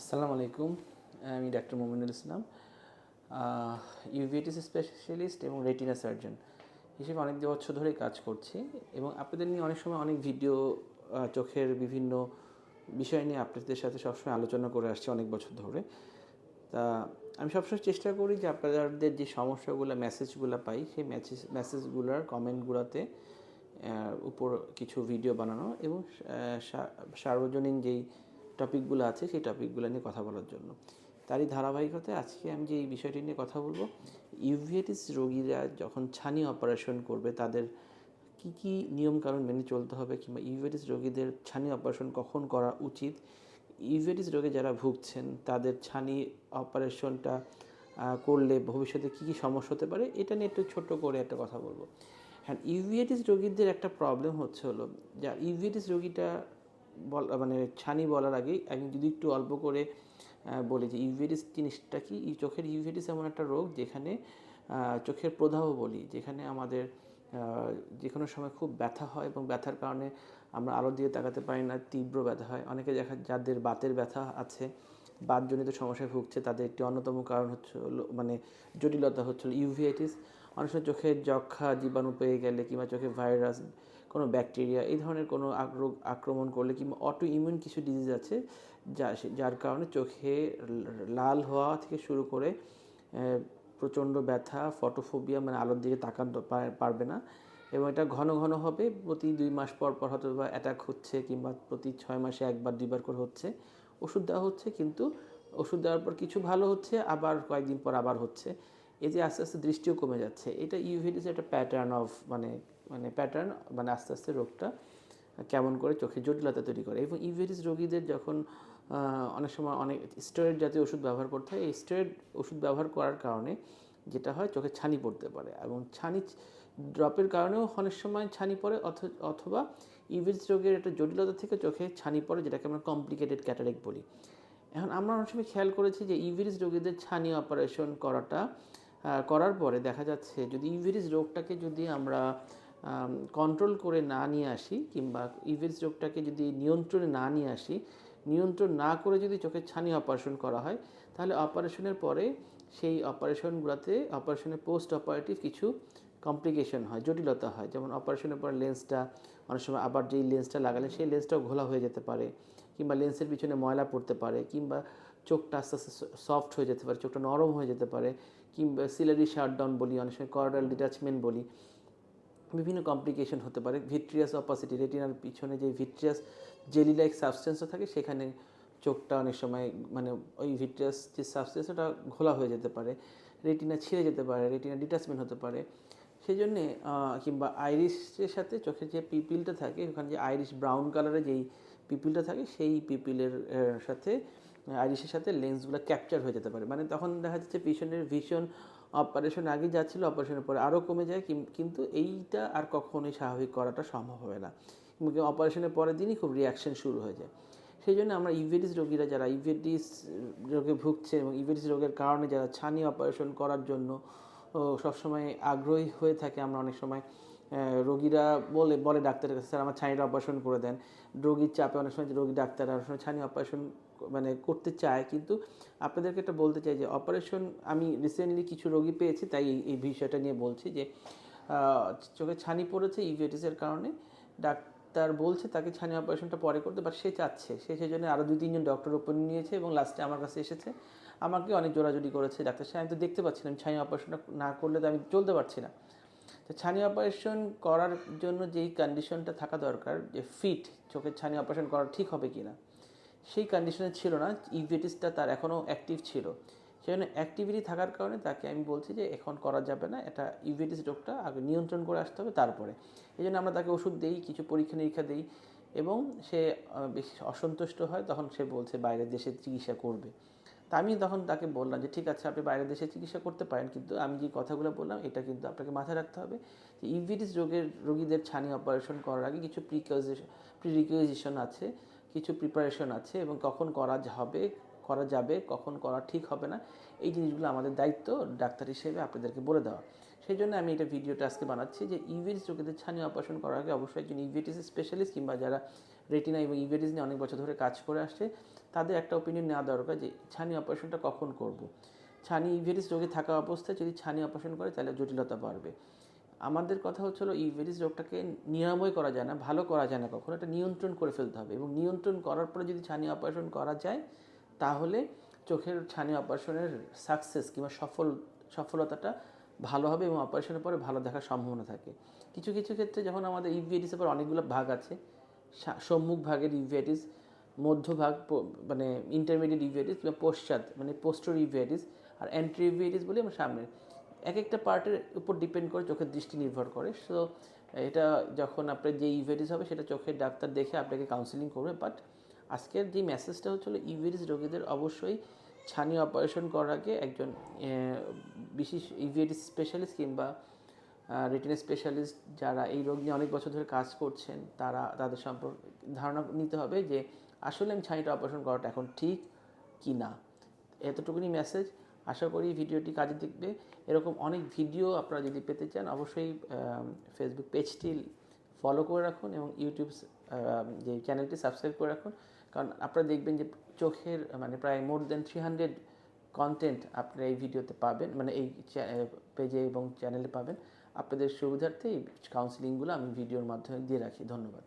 আসসালামু আলাইকুম, আমি doctor Mominul Islam uveitis specialist এবং রেটিনা সার্জন। হিসেবে অনেক বছর ধরে কাজ করছি এবং আপনাদের নিয়ে অনেক সময় অনেক ভিডিও চোখের বিভিন্ন বিষয় নিয়ে আপনাদের সাথে সবসময় আলোচনা করে আসছি অনেক বছর ধরে। তা আমি সবসময় চেষ্টা করি যে আপনাদের যে সমস্যাগুলো মেসেজগুলো পাই, সেই মেসেজ মেসেজগুলোর কমেন্টগুলোতে উপর কিছু ভিডিও বানানো এবং সার্বজনীন যেই টপিকগুলো আছে, সেই টপিকগুলো নিয়ে কথা বলার জন্য। তারই ধারাবাহিকতায় আজকে আমি যে এই বিষয়টি নিয়ে কথা বলব ইউভিএটিস রোগীরা যখন ছানি অপারেশন করবে, তাদের কি কি নিয়মকানুন মেনে চলতে হবে কিংবা ইউভিএটিস রোগীদের ছানি অপারেশন কখন করা উচিত? ইউভিএটিস রোগে যারা ভুগছেন, তাদের ছানি অপারেশনটা করলে ভবিষ্যতে কী কী সমস্যা হতে পারে? এটা নিয়ে একটু ছোট করে একটা কথা বলব। হ্যাঁ ইউভিএটিস রোগীদের একটা প্রবলেম হচ্ছে হলো, যা ইউভিএটিস রোগীটা মানে ছানি বলার আগেই আমি যদি একটু অল্প করে বলি যে ইউভিএটিস জিনিসটা কি? চোখের ইউভিএটিস এমন একটা রোগ যেখানে চোখের প্রদাহ বলি, যেখানে আমাদের যে কোনো সময় খুব ব্যথা হয় এবং ব্যথার কারণে আমরা আলো দিয়ে তাকাতে পারি না, তীব্র ব্যথা হয়। অনেকে দেখা, যাদের বাতের ব্যথা আছে, বাতজনিত সমস্যায় ভুগছে, তাদের একটি অন্যতম কারণ হচ্ছে মানে জটিলতা হচ্ছে ইউভিআইটিস অনেক সময় চোখে যক্ষা জীবাণু পেয়ে গেলে কিংবা চোখে ভাইরাস কোনো ব্যাকটেরিয়া, এই ধরনের কোনো রোগ আক্রমণ করলে কিংবা অটো ইমিউন কিছু ডিজিজ আছে যা যার কারণে চোখে লাল হওয়া থেকে শুরু করে প্রচণ্ড ব্যথা ফটোফোবিয়া মানে আলোর দিকে পার- পারবে না এবং এটা ঘন ঘন হবে, প্রতি দুই মাস পর পর হয়তো বা অ্যাটাক হচ্ছে কিংবা প্রতি ছয় মাসে একবার, দুইবার করে হচ্ছে। ওষুধ দেওয়া হচ্ছে কিন্তু ওষুধ দেওয়ার পর কিছু ভালো হচ্ছে, আবার কয়েকদিন পর আবার হচ্ছে। এই যে আস্তে আস্তে দৃষ্টিও কমে যাচ্ছে। এটা ইউভিডিস একটা প্যাটার্ন অফ মানে মানে প্যাটার্ন মানে আস্তে আস্তে রোগটা কেমন করে চোখে জটিলতা তৈরি করে। এবং ইউভিডিস রোগীদের যখন অনেক সময় অনেক স্টেরয়েড জাতীয় ওষুধ ব্যবহার করতে হয়, এই স্টেরয়েড ওষুধ ব্যবহার করার কারণে যেটা হয় চোখে ছানি পড়তে পারে। এবং ছানি ড্রপের কারণেও অনেক সময় ছানি পড়ে, অথ- অথবা ইভিডস রোগের একটা জটিলতা থেকে চোখে ছানি পড়ে, যেটাকে আমরা কমপ্লিকেটেড ক্যাটারেক্ট বলি। এখন আমরা অনেক সময় খেয়াল করেছি যে ইভিরিস রোগীদের ছানি অপারেশন করাটা করার পরে দেখা যাচ্ছে যদি ইভিরিস রোগটাকে যদি আমরা কন্ট্রোল করে না নিয়ে আসি কিংবা ইভিরিস রোগটাকে যদি নিয়ন্ত্রণে না নিয়ে আসি, নিয়ন্ত্রণ না করে যদি চোখের ছানি অপারেশন করা হয়, তাহলে অপারেশনের পরে সেই অপারেশনগুলোতে অপারেশনের পোস্ট অপারেটিভ কিছু কমপ্লিকেশন হয়, জটিলতা হয়। যেমন অপারেশনের পর লেন্সটা অনেক সময় আবার যেই লেন্সটা লাগালে সেই লেন্সটাও ঘোলা হয়ে যেতে পারে, কিংবা লেন্সের পিছনে ময়লা পড়তে পারে, কিংবা চোখটা আস্তে আস্তে সফট হয়ে যেতে পারে, চোখটা নরম হয়ে যেতে পারে, কিংবা সিলারি শাটডাউন বলি, অনেক সময় করডাল ডিটাচমেন্ট বলি। বিভিন্ন কমপ্লিকেশন হতে পারে ভিট্রিয়াস অপাসিটি রেটিনার পিছনে যে ভিট্রিয়াস জেলি লাইক সাবস্টেন্সও থাকে, সেখানে চোখটা অনেক সময় মানে ওই ভিট্রিয়াস যে সাবস্টেন্স ওটা ঘোলা হয়ে যেতে পারে রেটিনা ছিঁড়ে যেতে পারে রেটিনা ডিটাচমেন্ট হতে পারে। সেই জন্যে কিংবা আইরিশের সাথে চোখের যে পিপিলটা থাকে, ওখানে যে আইরিশ ব্রাউন কালারের যেই পিপিলটা থাকে, সেই পিপিলের সাথে আইরিশের সাথে লেন্সগুলো ক্যাপচার হয়ে যেতে পারে। মানে তখন দেখা যাচ্ছে পিছনের ভীষণ অপারেশন আগে যা ছিল, অপারেশনের পরে আরও কমে যায় কিন্তু এইটা আর কখনোই স্বাভাবিক করাটা সম্ভব হবে না। অপারেশনের পরের দিনই খুব রিয়াকশন শুরু হয়ে যায়। সেই জন্য আমরা ইভেটিস রোগীরা যারা ইভেটিস রোগে ভুগছে এবং ইভেটিস রোগের কারণে যারা ছানি অপারেশন করার জন্য সবসময় আগ্রহী হয়ে থাকে, আমরা অনেক সময় রোগীরা বলে বলে ডাক্তারের কাছে, স্যার, আমার ছানিটা অপারেশন করে দেন। রোগীর চাপে অনেক সময় রোগী ডাক্তাররা অনেক সময় ছানি অপারেশন মানে করতে চায়, কিন্তু আপনাদেরকে একটা বলতে চাই যে অপারেশন আমি রিসেন্টলি কিছু রোগী পেয়েছি, তাই এই- বিষয়টা নিয়ে বলছি যে চোখে ছানি পড়েছে ইভিএটিসের কারণে। ডাক্তার বলছে তাকে ছানি অপারেশনটা পরে করতে বাট সে চাচ্ছে। সে সেই জন্য আরও দুই, তিনজন ডক্টর ওপেন নিয়েছে এবং লাস্টে আমার কাছে এসেছে। আমাকে অনেক জোরাজুরি করেছে ডাক্তার সাহেব। আমি তো দেখতে পাচ্ছি না আমি ছানি অপারেশনটা না করলে তো আমি চলতে পারছি না। তো ছানি অপারেশন করার জন্য যেই কন্ডিশনটা থাকা দরকার, যে ফিট চোখের ছানি অপারেশন করা ঠিক হবে কি না সেই কন্ডিশনে ছিল না ইভিটিসটা তার এখনও অ্যাক্টিভ ছিল। সেজন্য অ্যাক্টিভিটি থাকার কারণে তাকে আমি বলছি যে এখন করা যাবে না, এটা ইভিটিস রোগটা আগে নিয়ন্ত্রণ করে আসতে হবে তারপরে। এই জন্য আমরা তাকে ওষুধ দিই, কিছু পরীক্ষা নিরীক্ষা দিই এবং সে বেশি অসন্তুষ্ট হয়, তখন সে বলছে বাইরের দেশে চিকিৎসা করবে। তা আমি তখন তাকে বললাম যে, ঠিক আছে, আপনি বাইরের দেশে চিকিৎসা করতে পারেন, কিন্তু আমি যে কথাগুলো বললাম, এটা কিন্তু আপনাকে মাথায় রাখতে হবে যে ইভিটিস রোগের, রোগীদের ছানি অপারেশন করার আগে কিছু প্রিকজেশন প্রিরিকুইজিশন আছে। কিছু প্রিপারেশন আছে এবং কখন করা হবে, করা যাবে, কখন করা ঠিক হবে না, এই জিনিসগুলো আমাদের দায়িত্ব ডাক্তার হিসেবে আপনাদেরকে বলে দেওয়া সেই জন্য আমি এটা ভিডিওটা আজকে বানাচ্ছি যে ইভিটিস রোগীদের ছানি অপারেশন করার আগে অবশ্যই একজন ইভিটিস স্পেশালিস্ট কিংবা যারা রেটিনা এবং ইভিটিস নিয়ে অনেক বছর ধরে কাজ করে আসছে, তাদের একটা ওপিনিয়ন নেওয়া দরকার যে ছানি অপারেশনটা কখন করব। ছানি ইভেরিস রোগে থাকা অবস্থায় যদি ছানি অপারেশন করে তাহলে জটিলতা বাড়বে আমাদের কথা হচ্ছিল ইভেরিস রোগটাকে নিরাময় করা যায় না, ভালো করা যায় না কখনো, এটা নিয়ন্ত্রণ করে ফেলতে হবে এবং নিয়ন্ত্রণ করার পরে যদি ছানি অপারেশন করা যায়, তাহলে চোখের ছানি অপারেশনের সাকসেস কিংবা সফল, সফলতাটা ভালো হবে এবং অপারেশনের পরে ভালো দেখার সম্ভাবনা থাকে। কিছু কিছু ক্ষেত্রে যখন আমাদের ইভিআইটিসের পর অনেকগুলো ভাগ আছে। সম্মুখ ভাগের ইভিআইটিস মধ্যভাগ প- মানে ইন্টারমিডিয়েট ইভিআইটিস কিংবা পশ্চাৎ মানে পোস্টার ইভিআইটিস আর অ্যান্ট্রি ইভিআইটিস বলি আমরা সামনে এক একটা পার্টের উপর ডিপেন্ড করে চোখের দৃষ্টি নির্ভর করে। সো এটা যখন আপনার যে ইভিআইটিস হবে, সেটা চোখের ডাক্তার দেখে আপনাকে কাউন্সিলিং করবে। বাট আজকের যে মেসেজটা হচ্ছিল ইভিআইটিস রোগীদের অবশ্যই ছানি অপারেশন করার আগে একজন বিশেষ ইভিআইটিস স্পেশালিস্ট কিংবা রিটেন স্পেশালিস্ট যারা এই রোগ নিয়ে অনেক বছর ধরে কাজ করছেন, তারা, তাদের সম্পর্কে, ধারণা নিতে হবে যে আসলে আমি ছানিটা অপারেশন করাটা এখন ঠিক কি না এতটুকুনি মেসেজ আশা করি ভিডিওটি কাজে দেখবে। এরকম অনেক ভিডিও আপনারা যদি পেতে চান, অবশ্যই ফেসবুক পেজটি ফলো করে রাখুন এবং ইউটিউব যে চ্যানেলটি সাবস্ক্রাইব করে রাখুন। কারণ আপনারা দেখবেন যে চোখের মানে প্রায় more than three hundred content আপনারা এই ভিডিওতে পাবেন মানে এই পেজে এবং চ্যানেলে পাবেন। আপনাদের সুবিধার্থে এই কাউন্সিলিংগুলো আমি ভিডিওর মাধ্যমে দিয়ে রাখি। ধন্যবাদ।